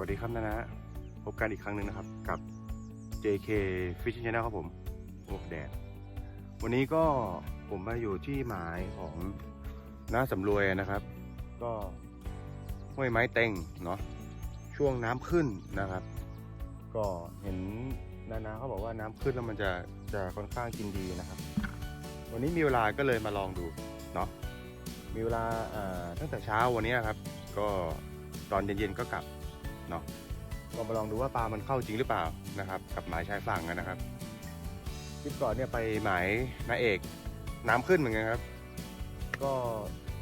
สวัสดีครับนะนะ พบกันอีกครั้งหนึ่งนะครับกับ JK Fishing Channel ครับผมโอ้แดด วันนี้ก็ผมมาอยู่ที่หมายของน้าสำรวยนะครับ ก็ห้วยไม้เต็งเนาะช่วงน้ำขึ้นนะครับ ก็เห็นนานาเขาบอกว่าน้ำขึ้นแล้วมันจะจะค่อนข้างกินดีนะครับ วันนี้มีเวลาก็เลยมาลองดูเนาะมีเวลาอ่าตั้งแต่เช้าวันนี้ครับ ก็ตอนเย็นๆก็กลับ เนาะก็มาลองดูว่าปลามันเข้าจริงหรือเปล่านะครับ กับหมายชายฝั่งนะครับคลิปก่อนเนี่ยไปหมายนาเอกน้ำขึ้นเหมือนกันครับ ก็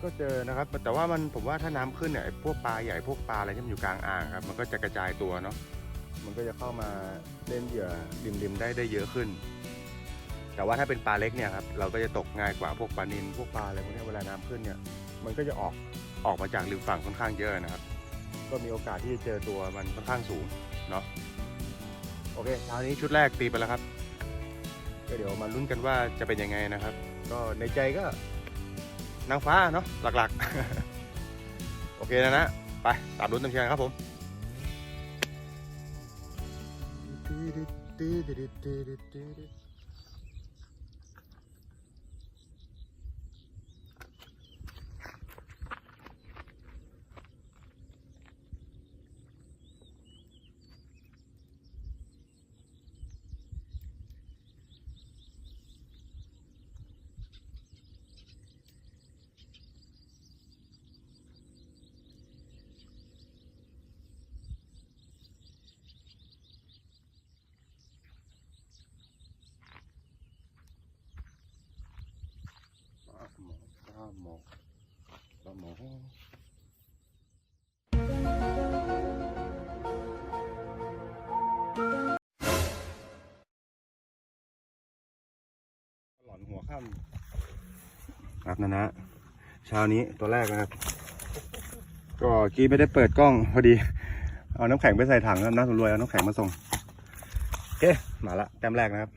ก็เจอนะครับ แต่ว่ามันผมว่าถ้าน้ำขึ้นเนี่ยพวกปลาใหญ่พวกปลาอะไรที่มันอยู่กลางอ่างครับมันก็จะกระจายตัวเนาะมันก็จะเข้ามาเล่นเหยื่อริมๆได้ได้เยอะขึ้น แต่ว่าถ้าเป็นปลาเล็กเนี่ยครับเราก็จะตกง่ายกว่าพวกปลานิลพวกปลาอะไรพวกนี้เวลาน้ำขึ้นเนี่ย มันก็จะออกออกมาจากริมฝั่งค่อนข้างเยอะนะครับ ก็มีโอกาสที่จะเจอตัวมันค่อนข้างสูงเนาะโอเคเช้านี้ชุดแรกตีไปแล้วครับ ก็เดี๋ยวมาลุ้นกันว่าจะเป็นยังไงนะครับ ก็ในใจก็นางฟ้าเนาะหลักๆ โอเคนะนะ ไปตามลุ้นตามเชียร์ครับผมปลาหมอปลา หมอปลาหมอหลอนหัวค่ำครับนะนะเช้านี้ตัวแรกนะครับ ก็กี้ไม่ได้เปิดกล้องพอดี เอาน้ำแข็งไปใส่ถังแล้วน้าสำรวยเอาน้ำแข็งมาส่งโอเคมาละแต้มแรกนะครับ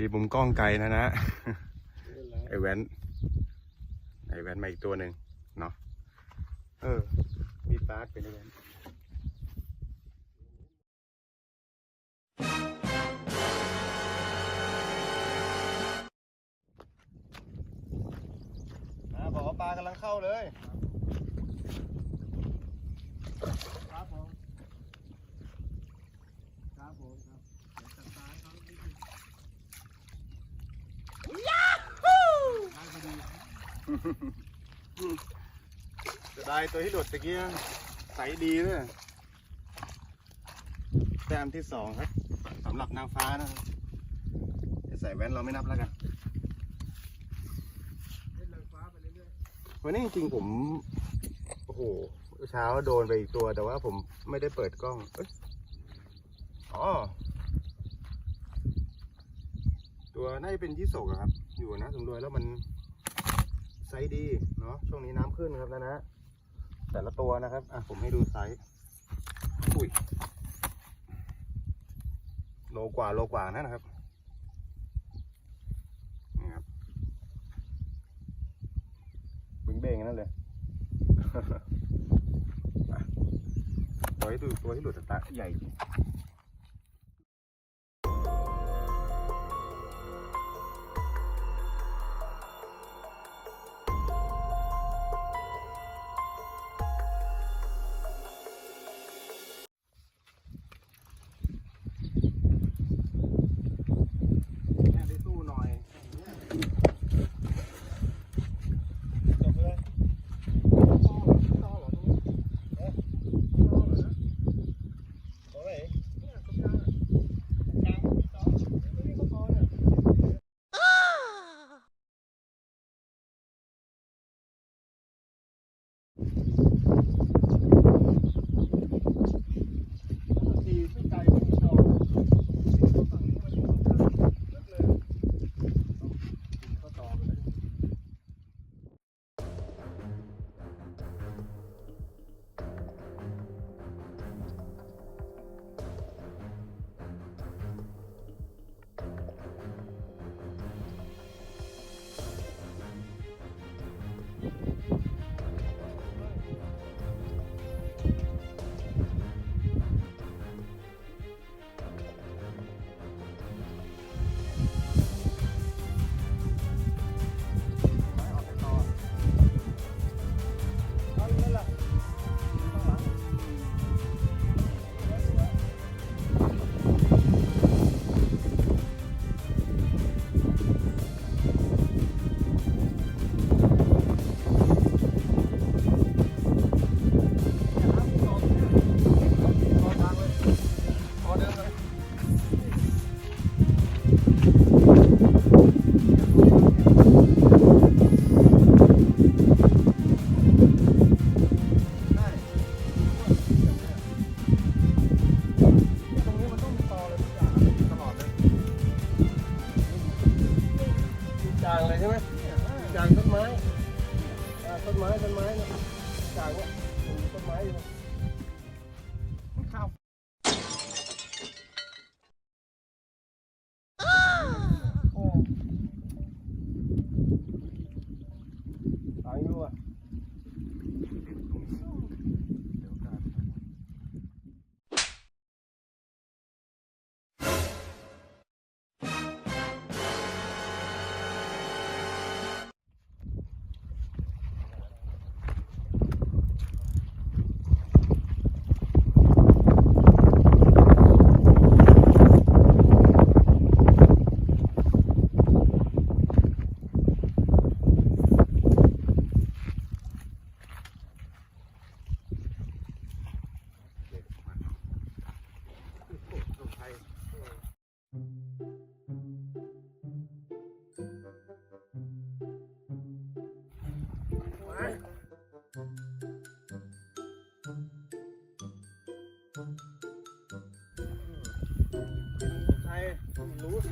อันนี้มุมกล้องไกลนะนะไอแวนไอแวนมาอีกตัวหนึ่งเนาะเออ มีปาร์ตเป็นไอแวนนบอกว่าปลากำลังเข้าเลย ครับผม ครับผมครับเดี๋ยวจัดการเขานิดนึงได้พอดี จะได้ตัวที่หลุดตะกี้ใสดีเลยแต้มที่สองครับสำหรับนางฟ้านะครับจะใส่แว่นเราไม่นับแล้วกันวันนี้จริงๆผมโอ้โหเช้าโดนไปอีกตัวแต่ว่าผมไม่ได้เปิดกล้องเอ้ยอ๋อตัวน่าจะเป็นยี่สกครับ อยู่นะสำรวยแล้วมัน ไซส์ดีเนาะช่วงนี้น้ำขึ้นครับนะนะแต่ละตัวนะครับอะผมให้ดูไซส์อุ้ยโลกว่าโลกว่านะนะครับนี่ครับบึ้งเบ้งอย่างนั่นเลยตัวที่ดูตัวที่หลุดตาใหญ่จริง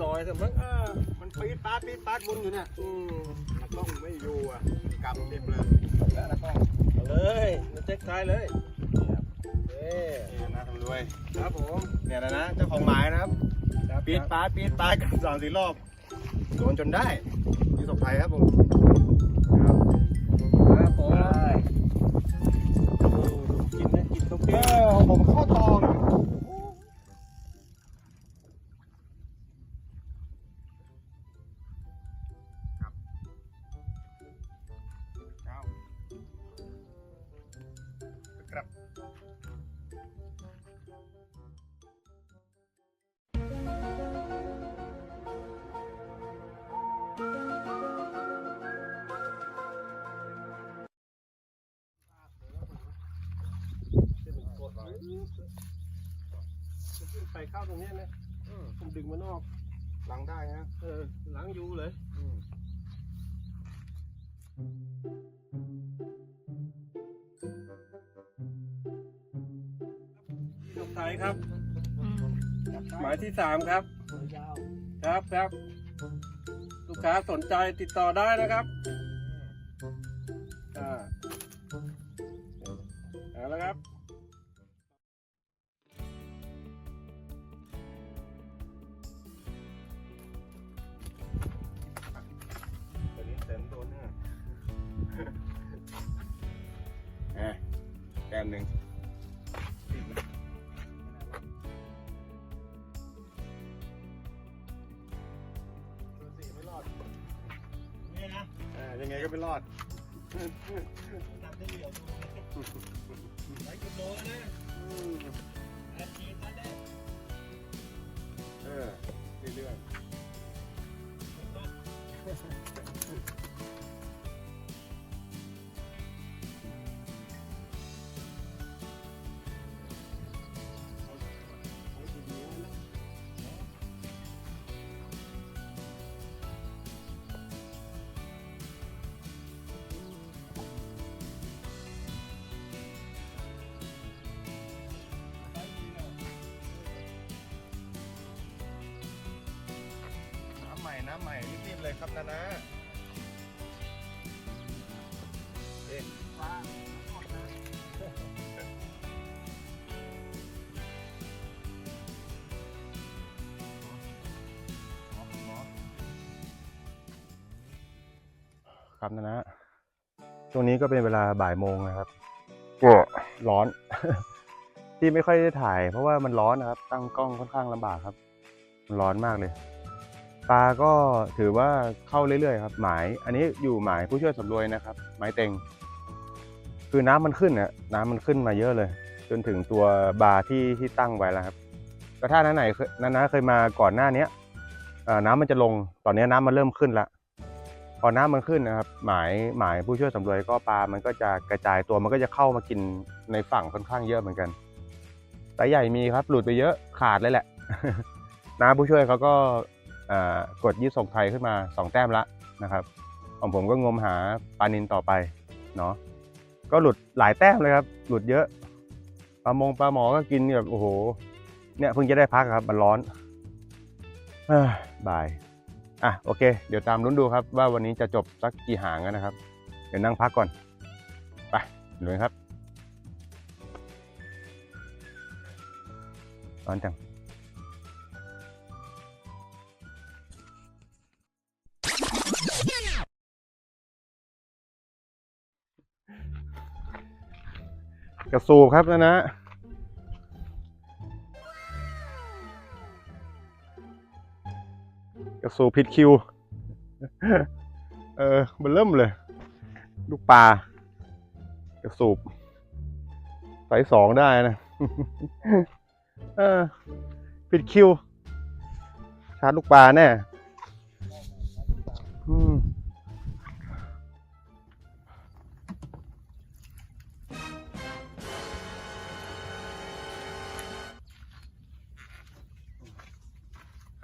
ซอยแต่มั้งอ่ามันปี๊ดปาดปี๊ดปาดวนอยู่เนี่ยอืมนักล้องไม่อยู่อะกลับเต็มเลยแล้วนักล้องเอาเลยมาเช็คท้ายเลยเอ้นี่นะทำรวยครับผมเนี่ยนะนะเจ้าของหมายนะครับครับปี๊ดปาดปี๊ดปาดกันสองสี่รอบโดนจนได้ยี่สกไทยครับผมครับผมโอ้กินนะกินทุกเอทีอผมเข้าตอง ไปเข้าตรงเนี้ยนะผมดึงมานอกหลังได้ฮะเออหลังยูเลยลูกไทยครับหมายที่สามครับ ยาวครับครับ ลูกค้าสนใจติดต่อได้นะครับอ่าเอาละครับ นหนึ่งติดนะสี่ไม่รอดนี่นะอ่ายังไงก็ไม่รอดนับได้เหลียวดูไว้กิโลนะอาชีพนั่นแหละเออเรื่อยๆ น้ำใหม่น้ำใหม่รีบๆเลยครับนะนะเอ๊ะฟ้าครับนะนะช่วงนี้ก็เป็นเวลาบ่ายโมงนะครับก็ร้อน ที่ไม่ค่อยได้ถ่าย เพราะว่ามันร้อนนะครับ ตั้งกล้องค่อนข้างลำบากครับ มันร้อนมากเลย ปลาก็ถือว่าเข้าเรื่อยๆครับหมาย อันนี้อยู่หมายผู้ช่วยสำรวยนะครับ หมายเต็ง คือน้ำมันขึ้นเนี่ยน้ำมันขึ้นมาเยอะเลย จนถึงตัวบาร์ที่ที่ตั้งไว้แล้วครับก็ถ้าน้าไหนเคยน้าๆเคยมาก่อนหน้าเนี้ยเอ่อน้ำมันจะลงตอนนี้น้ำมันเริ่มขึ้นละพอน้ำมันขึ้นนะครับ หมายหมายผู้ช่วยสำรวจก็ปลา มันก็จะกระจายตัวมันก็จะเข้ามากินในฝั่งค่อนข้างเยอะเหมือนกันสาใหญ่มีครับ หลุดไปเยอะขาดเลยแหละน้าผู้ช่วยเขาก็ กดยี่ส่งไทยขึ้นมาสองแต้มละนะครับ ของผมก็งมหาปลานินต่อไปเนาะก็หลุดหลายแต้มเลยครับ หลุดเยอะปลามงปลาหมอก็กินแบบโอ้โห เนี่ยเพิ่งจะได้พักครับมันร้อนอบ่ายอะโอเค เดี๋ยวตามลุ้นดูครับ ว่าวันนี้จะจบสักกี่หางนนะครับ เดี๋ยวนั่งพักก่อนไปเลยครับร้อนจัง กระสูบครับนะนะกระสูบผิดคิว เออมันเริ่มเลย ลูกปลากระสูบไซส์สองได้นะ เออผิดคิว ชาร์จลูกปลาแน่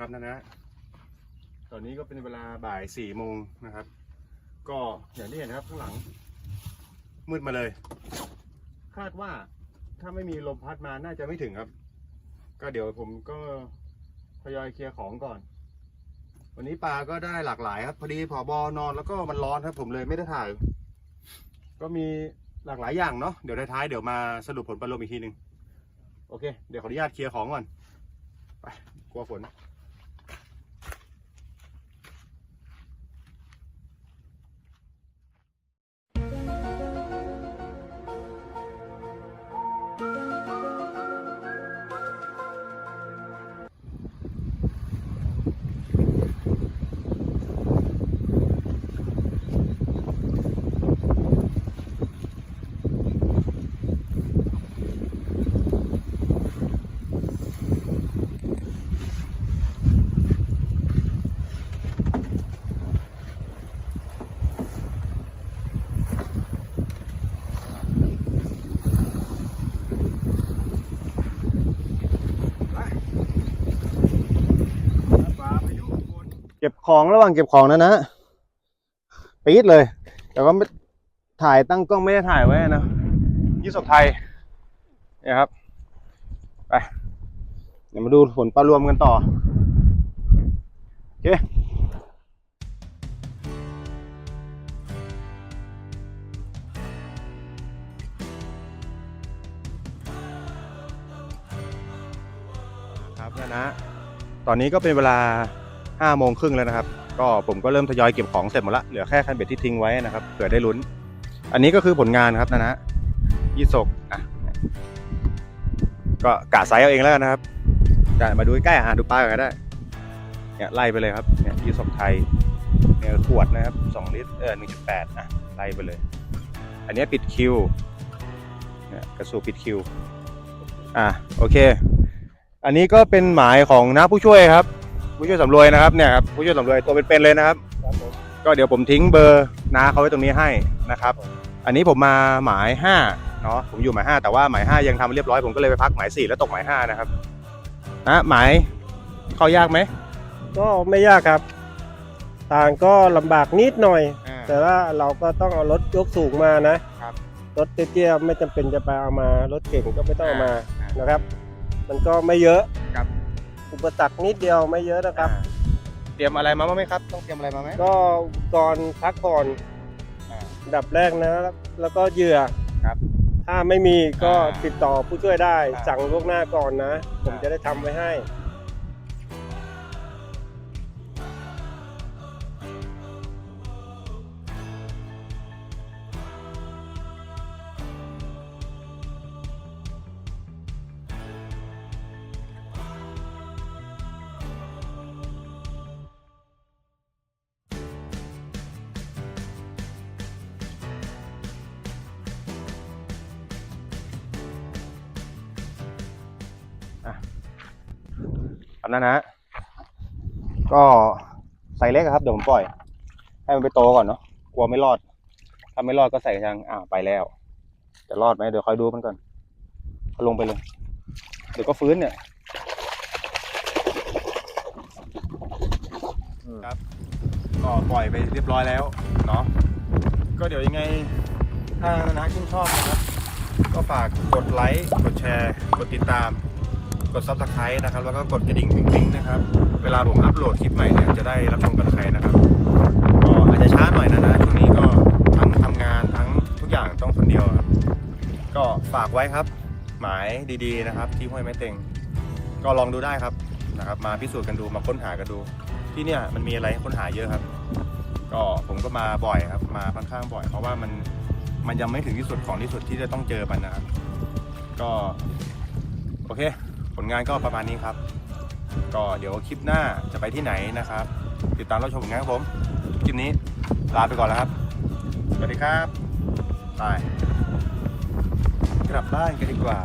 ครับนะนะตอนนี้ก็เป็นเวลาบ่ายสี่โมงนะครับ ก็อย่างที่เห็นนะครับข้างหลัง มืดมาเลย คาดว่าถ้าไม่มีลมพัดมาน่าจะไม่ถึงครับ ก็เดี๋ยวผมก็ทยอยเคลียร์ของก่อน วันนี้ปลาก็ได้หลากหลายครับ พอดีผอบอนอนแล้วก็มันร้อนครับ ผมเลยไม่ได้ถ่าย ก็มีหลากหลายอย่างเนาะเดี๋ยวท้ายๆเดี๋ยวมาสรุปผลปลารวมอีกทีหนึ่งโอเค เดี๋ยวขออนุญาตเคลียร์ของก่อน ไป กลัวฝน ของระหว่างเก็บของนะนะปี๊ดเลย แต่ว่าไม่ถ่ายตั้งกล้องไม่ได้ถ่ายไว้นะยี่สกไทยเนี่ยครับ ไป เดี๋ยวมาดูผลปลารวมกันต่อ โอเคครับนะนะ ตอนนี้ก็เป็นเวลา ห้าโมงครึ่งแล้วนะครับ ก็ผมก็เริ่มทยอยเก็บของเสร็จหมดละเหลือแค่คันเบ็ดที่ทิ้งไว้นะครับเผื่อได้ลุ้น อันนี้ก็คือผลงานครับนะนะยี่สกอะก็กะไซส์เอาเองแล้วกันนะครับจะมาดูใกล้อะดูปลากันก็ได้เนี่ยไล่ไปเลยครับเนี่ยยี่สกไทยเนี่ยขวดนะครับสองลิตรเออหนึ่งจุดแปดอะไล่ไปเลย อันนี้ปิดคิวเนี่ยกระสูปิดคิวอะโอเค อันนี้ก็เป็นหมายของน้าผู้ช่วยครับ ผู้ช่วยสำรวยนะครับเนี่ยครับผู้ช่วยสำรวยตัวเป็นๆเลยนะครับครับผมก็เดี๋ยวผมทิ้งเบอร์น้าเขาไว้ตรงนี้ให้นะครับ อันนี้ผมมาหมายห้าเนาะผมอยู่หมายห้าแต่ว่าหมายห้ายังทำเรียบร้อยผมก็เลยไปพักหมายสี่แล้วตกหมายห้านะครับนะหมายเข้ายากไหมก็ไม่ยากครับ ต่างก็ลำบากนิดหน่อย อ่า แต่ว่าเราก็ต้องเอารถยกสูงมานะครับ รถเตี้ยๆไม่จำเป็นจะไปเอามารถเก่งก็ไม่ต้องเอามาอ่านะครับ มันก็ไม่เยอะครับ อุปสรรคนิดเดียวไม่เยอะนะครับ อ่าเตรียมอะไรมาบ้างไหมครับ ต้องเตรียมอะไรมาไหมก็ก่อนพักก่อนอ่า อันดับแรกนะ แล้วก็เหยื่อครับถ้าไม่มีก็อ่าติดต่อผู้ช่วยได้ อ่าสั่งล่วงหน้าก่อนนะ ผมอ่า จะได้ทำไว้ให้ ครับนั่นนะก็ใส่เล็กครับเดี๋ยวผมปล่อย ให้มันไปโตก่อนเนาะกลัวไม่รอด ถ้าไม่รอดก็ใส่กระชังอ่าวไปแล้ว จะรอดไหมเดี๋ยวคอยดูมันก่อนก็ลงไปเลย เดี๋ยวก็ฟื้นเนี่ยครับก็ปล่อยไปเรียบร้อยแล้วเนาะก็เดี๋ยวยังไงถ้านะชื่นชอบนะครับ ก็ฝากกดไลค์กดแชร์ กดติดตาม กดซับสไครต์นะครับ แล้วก็กดกระดิ่งปิ๊งๆนะครับ เวลาผมอัปโหลดคลิปใหม่เนี่ยจะได้รับชมกันใครนะครับ ก็อาจจะช้าหน่อยนะนะช่วงนี้ก็ทั้งทำงานทั้งทุกอย่างต้องคนเดียวครับ ก็ฝากไว้ครับ หมายดีๆนะครับ ที่ห้วยไม้เต็ง ก็ลองดูได้ครับนะครับ มาพิสูจน์กันดูมาค้นหากันดู ที่เนี่ยมันมีอะไรให้ค้นหาเยอะครับ ก็ผมก็มาบ่อยครับ มาค่อนข้างบ่อย เพราะว่ามันมันยังไม่ถึงที่สุดของที่สุดที่จะต้องเจอมันนะครับ ก็ โอเค ผลงานก็ประมาณนี้ครับ ก็เดี๋ยวคลิปหน้าจะไปที่ไหนนะครับ ติดตามรับชมผลงานครับผม คลิปนี้ลาไปก่อนแล้วครับ สวัสดีครับบายกลับบ้านกันดีกว่า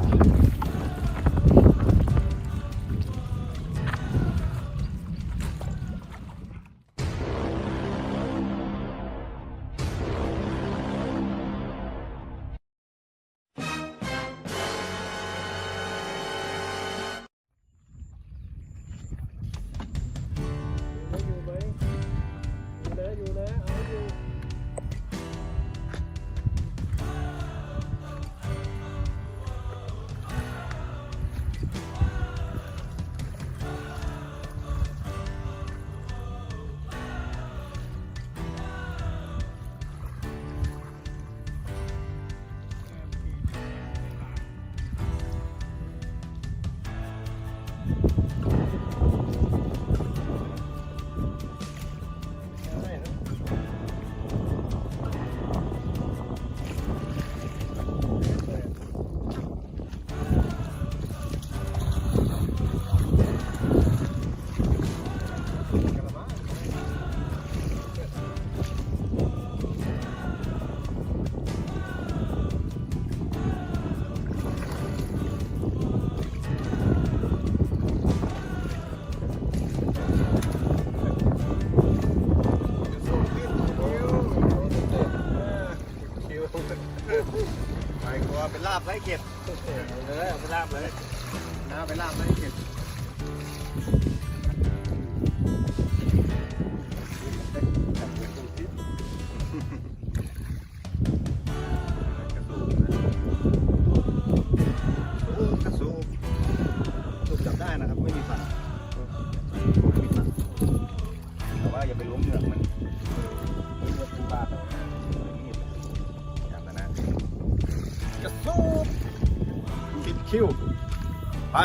กร